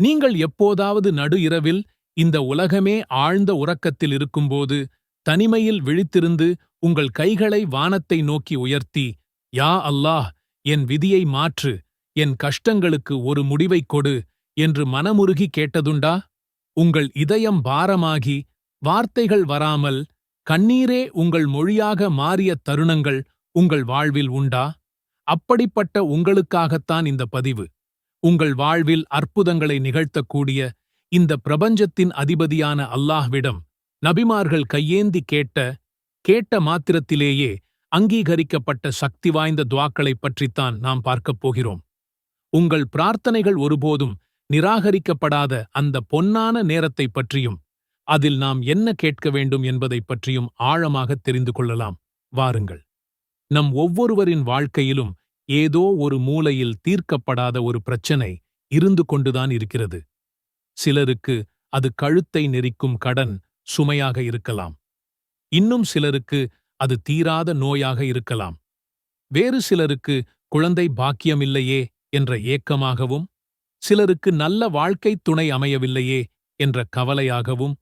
நீங்கள் எப்போதாவது நடு இரவில் இந்த உலகமே ஆழ்ந்த உறக்கத்தில் இருக்கும்போது தனிமையில் விழித்திருந்து உங்கள் கைகளை வானத்தை நோக்கி உயர்த்தி யா அல்லாஹ் என் விதியை மாற்று என் கஷ்டங்களுக்கு ஒரு முடிவைக் கொடு என்று மனமுருகி கேட்டதுண்டா? உங்கள் இதயம் பாரமாகி வார்த்தைகள் வராமல் கண்ணீரே உங்கள் மொழியாக மாறிய தருணங்கள் உங்கள் வாழ்வில் உண்டா? அப்படிப்பட்ட உங்களுக்காகத்தான் இந்த பதிவு. உங்கள் வாழ்வில் அற்புதங்களை நிகழ்த்தக்கூடிய இந்த பிரபஞ்சத்தின் அதிபதியான அல்லாஹ்விடம் நபிமார்கள் கையேந்தி கேட்ட கேட்ட மாத்திரத்திலேயே அங்கீகரிக்கப்பட்ட சக்தி வாய்ந்த துவாக்களைப் பற்றித்தான் நாம் பார்க்கப் போகிறோம். உங்கள் பிரார்த்தனைகள் ஒருபோதும் நிராகரிக்கப்படாத அந்த பொன்னான நேரத்தைப் பற்றியும் அதில் நாம் என்ன கேட்க வேண்டும் என்பதைப் பற்றியும் ஆழமாக தெரிந்து கொள்ளலாம். வாருங்கள். நம் ஒவ்வொருவரின் வாழ்க்கையிலும் ஏதோ ஒரு மூலையில் தீர்க்கப்படாத ஒரு பிரச்சனை இருந்து கொண்டுதான் இருக்கிறது. சிலருக்கு அது கழுத்தை நெரிக்கும் கடன் சுமையாக இருக்கலாம். இன்னும் சிலருக்கு அது தீராத நோயாக இருக்கலாம். வேறு சிலருக்கு குழந்தை பாக்கியமில்லையே என்ற ஏக்கமாகவும் சிலருக்கு நல்ல வாழ்க்கை துணை அமையவில்லையே என்ற கவலையாகவும்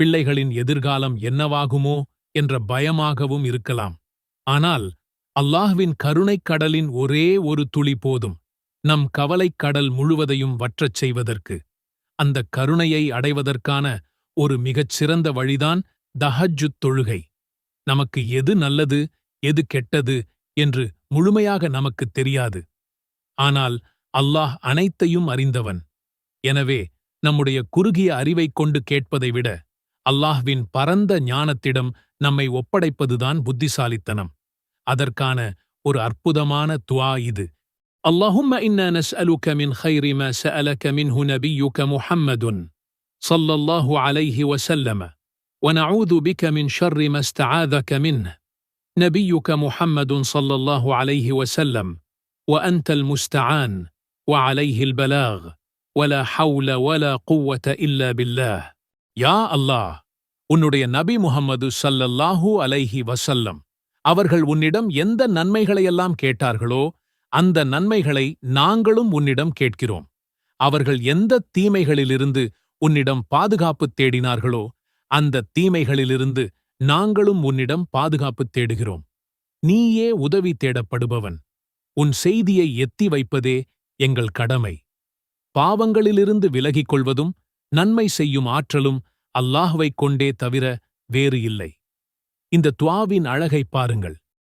பிள்ளைகளின் எதிர்காலம் என்னவாகுமோ என்ற பயமாகவும் இருக்கலாம். ஆனால் அல்லாஹ்வின் கருணைக் கடலின் ஒரே ஒரு துளி போதும். நம் கவலைக் கடல் முழுவதையும் வற்றச் செய்வதற்கு. அந்த கருணையை அடைவதற்கான ஒரு மிகச் சிறந்த வழிதான் தஹஜுத் தொழுகை. நமக்கு எது நல்லது எது கெட்டது என்று முழுமையாக நமக்குத் தெரியாது. ஆனால் அல்லாஹ் அனைத்தையும் அறிந்தவன். எனவே நம்முடைய குறுகிய அறிவைக் கொண்டு கேட்பதை விட அல்லாஹ்வின் பரந்த ஞானத்திடம் நம்மை ஒப்படைப்பதுதான் புத்திசாலித்தனம். அதற்கான ஒரு அற்புதமான துவா இது اللهم انا نسالك من خير ما سالك منه نبيك محمد صلى الله عليه وسلم ونعوذ بك من شر ما استعاذك منه نبيك محمد صلى الله عليه وسلم وانت المستعان وعليه البلاغ ولا حول ولا قوه الا بالله யா அல்லாஹ் உன்னுடைய நபி முகம்மது சல்லல்லாஹூ அலைஹி வசல்லம் அவர்கள் உன்னிடம் எந்த நன்மைகளையெல்லாம் கேட்டார்களோ அந்த நன்மைகளை நாங்களும் உன்னிடம் கேட்கிறோம். அவர்கள் எந்த தீமைகளிலிருந்து உன்னிடம் பாதுகாப்பு தேடினார்களோ அந்த தீமைகளிலிருந்து நாங்களும் உன்னிடம் பாதுகாப்பு தேடுகிறோம். நீயே உதவி தேடப்படுபவன். உன் செய்தியை எத்தி வைப்பதே எங்கள் கடமை. பாவங்களிலிருந்து விலகிக் கொள்வதும் நன்மை செய்யும் ஆற்றலும் அல்லாஹ்வைக் கொண்டே தவிர வேறு இல்லை. இந்த துவாவின் அழகைப் பாருங்கள்.